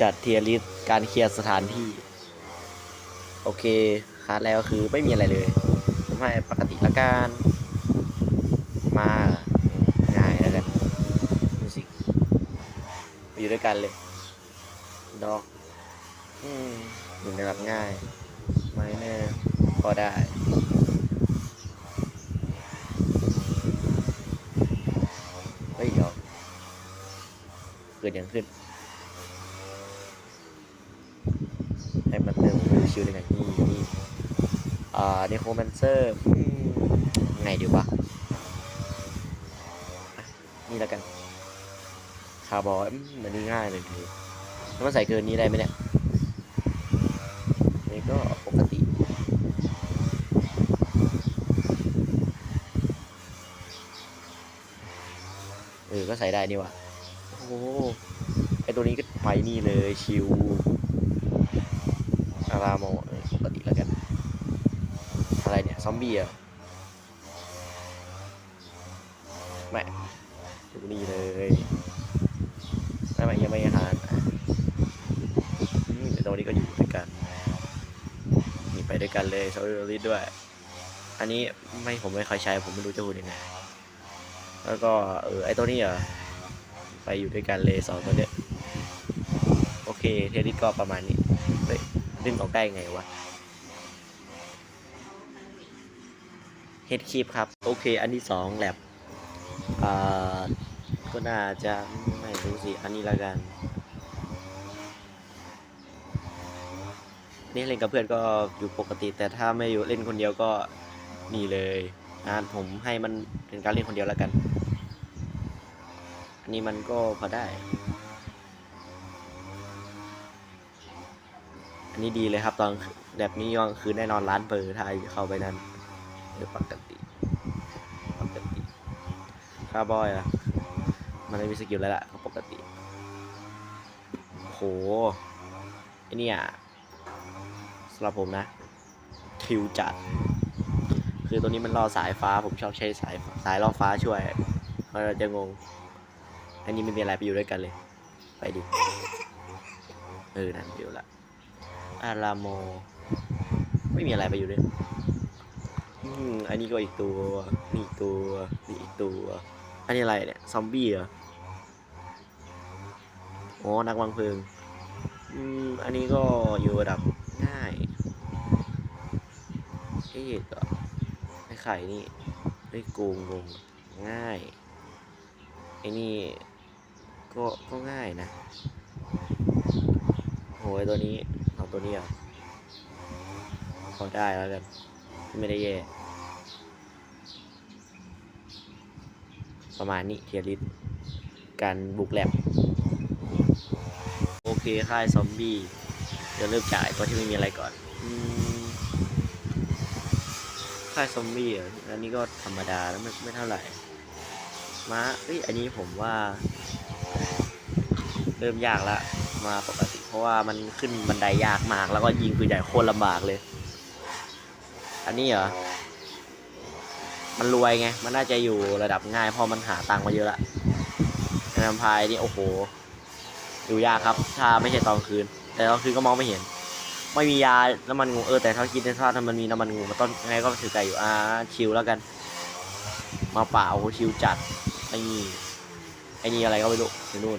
จัดเทียริสการเคลียร์สถานที่ โอเคคาดแล้วคือไม่มีอะไรเลยผมให้ปกติละกันมาง่ายแล้วกันมิวสิกอยู่ด้วยกันเลยดอกอืมอยู่ในรับง่ายไม่แน่พอได้เฮ้ยเดี๋ยวเกิดอย่างขึ้น ให้มันเติม ชิวๆเลยกันนี่นี่อ่าเนโครแมนเซอร์ไงดีวะอะนี่แล้วกันคาร์บอยมันนี่ง่ายเลยทีแล้วมันใส่เกินนี้ได้ไหมเนี่ยนี่ก็ปกติเออก็ใส่ได้นี่วะโอ้ไอตัวนี้ก็ไปนี่เลยชิว อามโมเออปกติแล้วกัน อะไรเนี่ย ซอมบี้เหรอะไม่ดูนี่เลยไม่ไม่ยังไม่อาหารอะอืมไอตัวนี้ก็อยู่ด้วยกันนี่ไปด้วยกันเลยโซลิดด้วย อันนี้ไม่ผมไม่ค่อยใช้ผมไม่รู้จะพูดยังไงแล้วก็เออไอตัวนี้เหรอไปอยู่ด้วยกันเลยสองตัวเนี้ยโอเค เทดิสก็ประมาณนี้ ดึงออกได้ไงวะเฮดคีปครับ โอเค อันที่สองแลบอ่าก็น่าจะไม่รู้สิ อันนี้ละกัน นี่เล่นกับเพื่อนก็อยู่ปกติ แต่ถ้าไม่อยู่เล่นคนเดียวก็นี่เลยนะผมให้มันเป็นการเล่นคนเดียวแล้วกัน อันนี้มันก็พอได้ อันนี้ดีเลยครับ ตอนแบบนี้ยังคือแน่นอนร้านเปิดไทยเข้าไปนั้นเดี๋ยวปกติปกติคาร์บอยอะมันไม่มีสกิลแล้วล่ะเขาปกติโหไอเนี่ยสำหรับผมนะทิวจัด คือตัวนี้มันรอสายฟ้าผมชอบใช้สายสายล่อฟ้าช่วยเราจะงง อันนี้ไม่มีอะไรไปอยู่ด้วยกันเลย ไปดิเออนั่นเดี๋ยวละ อารามโม ไม่มีอะไรไปอยู่ด้วยอืมอันนี้ก็อีกตัว นี่อีกตัว นี่อีกตัว อันนี้อะไรเนี่ย ซอมบี้เหรอ อ๋อ นักวางเพลิง อืม อันนี้ก็อยู่ระดับง่ายเอ๊ะก็ไอ้ไข่นี่ไอ้ยโกงโกงง่าย ไอ้นี่ก็ก็ง่ายนะ โหยตัวนี้ เอาตัวนี้อะพอได้แล้วกัน ไม่ได้แย่ ประมาณนี้เทียริสการบุกแลบโอเค ค่ายซอมบี้ เดี๋ยวเริ่มจากไอ้ตัวที่ไม่มีอะไรก่อนค่ายซอมบี้อันนี้ก็ธรรมดาแล้วไม่ไม่เท่าไหร่ มาเอ้ย อันนี้ผมว่า เริ่มยากละ มาปกติ ราะว่ามันขึ้นบันไดยากมาก แล้วก็ยิงปืนใหญ่โคตรลำบากเลย อันนี้เหรอ มันรวยไง มันน่าจะอยู่ระดับง่ายเพราะมันหาตังค์มาเยอะละในลำพายนี่โอ้โห อยู่ยากครับ ถ้าไม่ใช่ตอนคืน แต่ตอนคืนก็มองไม่เห็น ไม่มียา น้ำมันงู เออ แต่ถ้าคิดในถ้ามันมีน้ำมันงูมาต้นยังไงก็ถือไก่อยู่ อ่า ชิลแล้วกัน มาเปล่าโอ้โหชิลจัดไอ้นี่ไอ้นี่อะไรก็ไม่รู้อยู่นู่น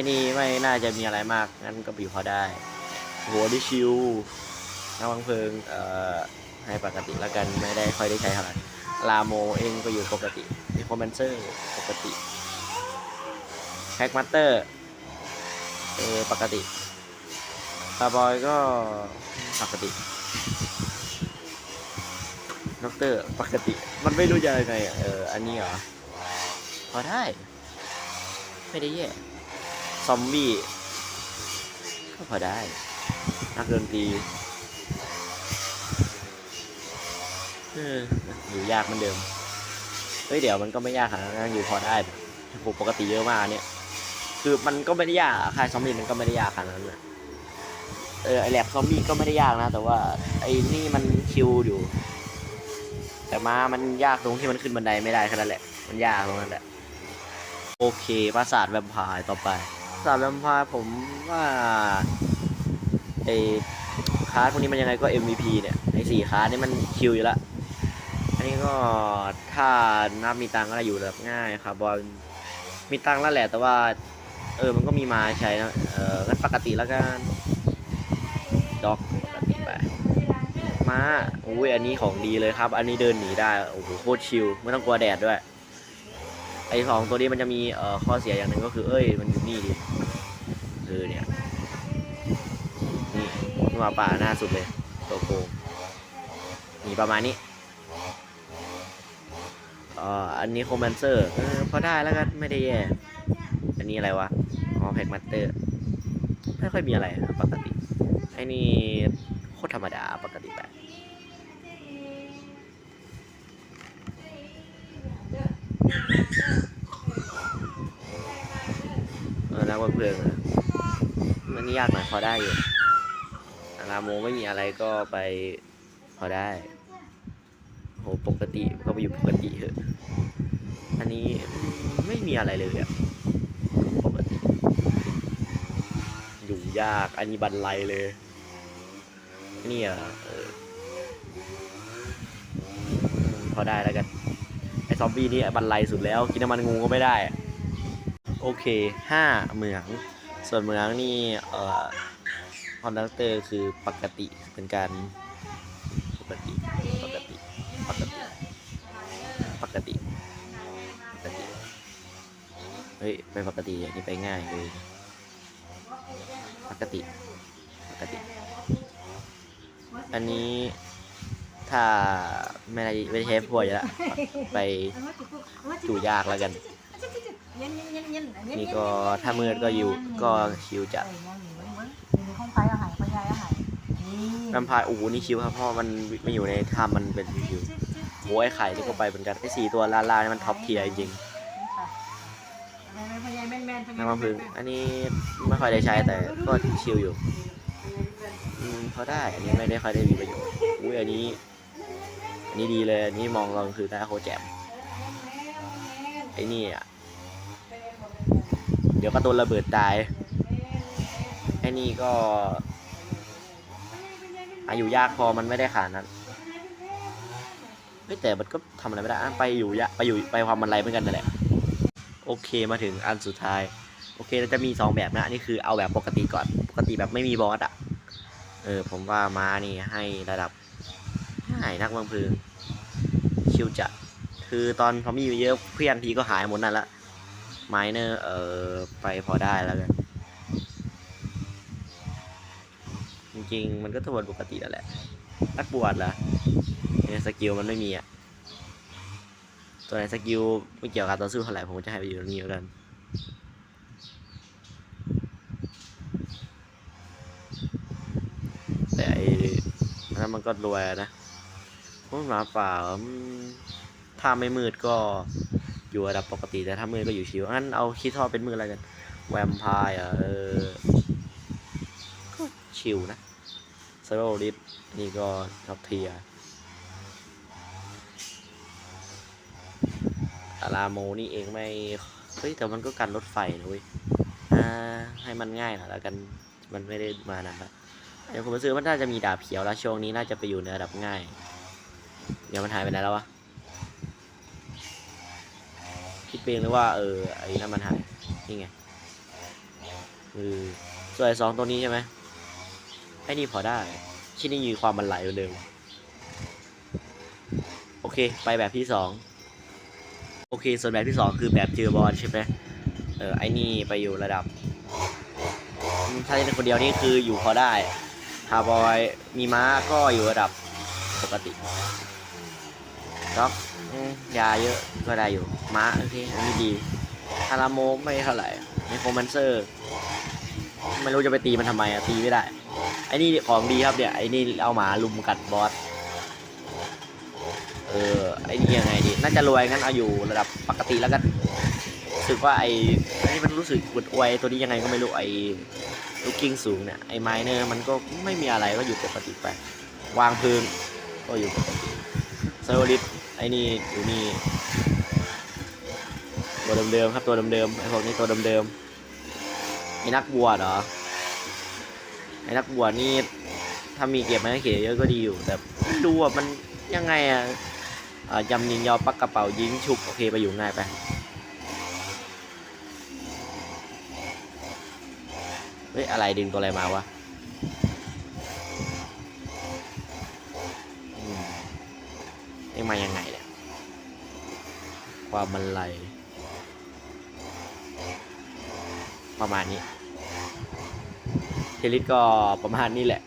อ้นี่ไม่น่าจะมีอะไรมาก งั้นก็ปีพอได้โหดิชิวน้ำวังเพลิง เอ่อ ให้ปกติแล้วกัน ไม่ได้ค่อยได้ใช้เท่าไหร่ ลาโมเองก็อยู่ปกติมีคอมเมนเซอร์ปกติแพ็กมาสเตอร์ เออ ปกติคาร์บอยก็ปกติด็อกเตอร์ปกติ มันไม่รู้จะยังไง เออ อันนี้เหรอ พอได้ ไม่ได้แย่ ซอมบี้ก็พอได้ นักดนตรีอออยู่ยากเหมือนเดิม เฮ้ยเดี๋ยวมันก็ไม่ยากขนาดนั้นอยู่พอได้ผมปกติเยอะมากเนี่ย คือมันก็ไม่ได้ยากค่ายซอมบี้มันก็ไม่ได้ยากขนาดนั้นนะเออไอแลบซอมบี้ก็ไม่ได้ยากนะ แต่ว่าไอ้นี่มันคิวอยู่ แต่มามันยากตรงที่มันขึ้นบันไดไม่ได้แค่นั้นแหละ มันยากตรงนั้นแหละ โอเคปราสาทแวมไพร์ต่อไป สาทแวมไพร์ผมว่าไอคาร์ดพวกนี้มันยังไงก็ MVP เนี่ยไอสี่คาร์ดนี่มันคิวอยู่ละอันนี้ก็ถ้านับมีตังก็ได้อยู่แบบง่ายครับบอลมีตังแล้วแหละแต่ว่า เออมันก็มีมาใช้นะเอองั้นปกติแล้วกันด็อกปกติไปมาอุ้ยอันนี้ของดีเลยครับ อันนี้เดินหนีได้โอ้โหโคตรชิลไม่ต้องกลัวแดดด้วย ไอ้สองตัวนี้มันจะมีเอ่อข้อเสียอย่างหนึ่งก็คือ เอ้ย มันอยู่นี่ดิเออเนี่ย นี่นี่มาป่าหน้าสุดเลย ตัวโกงมีประมาณนี้เอ่ออันนี้โคมแมนเซอร์เออพอได้แล้วกันไม่ได้แย่ อันนี้อะไรวะ อ๋อแพ็กมัตเตอร์ ไม่ค่อยมีอะไรปกติไอ้นี่โคตรธรรมดาปกติไป เออนักวันเพลิงมันนี่ยากหน่อยพอได้อยู่อาโมไม่มีอะไรก็ไปพอได้โหปกติก็ไปอยู่ปกติเถอะอันนี้ไม่มีอะไรเลยอะปกติอยู่ยากอันนี้บันไลเลยนี่อะเออพอได้แล้วกัน ซอมบี้นี่บันไลสุดแล้ว กินน้ำมันงูก็ไม่ได้ โอเคห้าเหมือง ส่วนเหมืองนี่เอ่อคอนดักเตอร์คือปกติเป็นการปกติปกติปกติปกติปกติเฮ้ยไปปกติอันนี้ไปง่ายเลยปกติปกติ อันนี้ ถ้าไม่ได้ไม่ได้ใช้พวกอยู่แล้วไปดูยากแล้วกัน นี่ก็ถ้ามืดก็อยู่ก็ชิวจัดห้องไฟอาหารพยายอาหารนี่แวมไพร์โอ้โหนี่ชิวครับเพราะมันไม่อยู่ในถ้ำมันเป็นชิวโอ้ยไข่นี่ก็ไปเหมือนกันไอ้สี่ตัวล่าๆนี่มันท็อปเทียร์จริงน้ำมันพึ่งอันนี้ไม่ค่อยได้ใช้แต่ก็ชิวอยู่อืมพอได้ อันนี้ไม่ได้ค่อยได้มีประโยชน์อุ้ยอันนี้ อันนี้ดีเลยอันนี้มองลองคือได้โคแจมไอ้นี่อะ เดี๋ยวก็โดนระเบิดตาย ไอ้นี่ก็อายุยากพอมันไม่ได้ขนาดนั้นแต่มันก็ทำอะไรไม่ได้ไปอยู่ยะไปอยู่ไปความมันไรเหมือนกันนั่นแหละ โอเคมาถึงอันสุดท้าย โอเคเราจะมีสองแบบนะนี่คือเอาแบบปกติก่อน ปกติแบบไม่มีบอสอะ เออผมว่ามานี่ให้ระดับ ให้นักวังพึงชิวจัดคือตอนพอมีอยู่เยอะเพื่อนทีก็หายหมดนั่นละไมเนอร์เออไปพอได้แล้วกันจริงๆ มันก็ทวนปกติแล้วแหละนักบวชละเนี่ยสกิลมันไม่มีอะตัวไหนสกิลไม่เกี่ยวกับต่อสู้เท่าไหร่ผมจะให้ไปอยู่ตรงนี้แล้วกันแต่ไอ้นั้นมันก็รวยนะ หมาป่าถ้าไม่มืดก็อยู่ระดับปกติแต่ถ้ามืดก็อยู่ชิวงั้นเอาคิดทอเป็นมืดอะไรกัน แวมไพร์อะเออก็ชิวนะเซโรลิฟนี่ก็ท็อปเทียอาราโมนี่เองไม่ เฮ้ย แต่มันก็กันรถไฟนะเว้ยให้มันง่ายหน่อยแล้วกันมันไม่ได้มานานละเดี๋ยวผมไปซื้อมันน่าจะมีดาบเขียวแล้วช่วงนี้น่าจะไปอยู่ในระดับง่าย เดี๋ยวมันหายไปไหนแล้ววะ คิดเองเลยว่า เออไอ้นั่นมันหาย นี่ไงเออส่วนไอ้สองตัวนี้ใช่ไหมไอ้นี่พอได้ ชิ้นนี้มีความมันไหลเหมือนเดิมโอเค ไปแบบที่สอง โอเค ส่วนแบบที่สองคือแบบเจอบอลใช่ไหมเออ ไอ้นี่ไปอยู่ระดับ ถ้าเป็นคนเดียวนี่คืออยู่พอได้ฮาบอย มีม้าก็อยู่ระดับปกติ ด็อกยาเยอะก็ได้อยู่ม้าโอเคอันนี้ดีฮาราโมไม่เท่าไหร่ในโฟมันเซอร์ไม่รู้จะไปตีมันทำไมอะตีไม่ได้ไอ้นี่ของดีครับเนี่ยไอ้นี่เอาหมาลุมกัดบอสเออไอ้นี่ยังไงดีน่าจะรวยงั้นเอาอยู่ระดับปกติแล้วกันรู้สึกว่าไอ้ไอ้นี่มันรู้สึกอวดอวยตัวนี้ยังไงก็ไม่รู้ไอ้ลูกกิ้งสูงเนี่ยไอ้ไมเนอร์มันก็ไม่มีอะไรก็อยู่ปกติไปวางพื้นก็อยู่ปกติเซอร์ลิส ไอ้นี่อยู่นี่ตัวเดิมๆครับตัวเดิมๆไอ้พวกนี้ตัวเดิมๆไอ้นักบวชเหรอไอ้นักบวชนี่ถ้ามีเก็บมาให้เขียเยอะก็ดีอยู่ แต่ไม่รู้อะมันยังไงอะยำยิงยอปักกระเป๋ายิงฉุกโอเคไปอยู่ง่ายไปเฮ้ยอะไรดึงตัวอะไรมาวะอืม เอ้ยมายังไงเนี่ยความมันไหลประมาณนี้เทลิสก็ประมาณนี้แหละ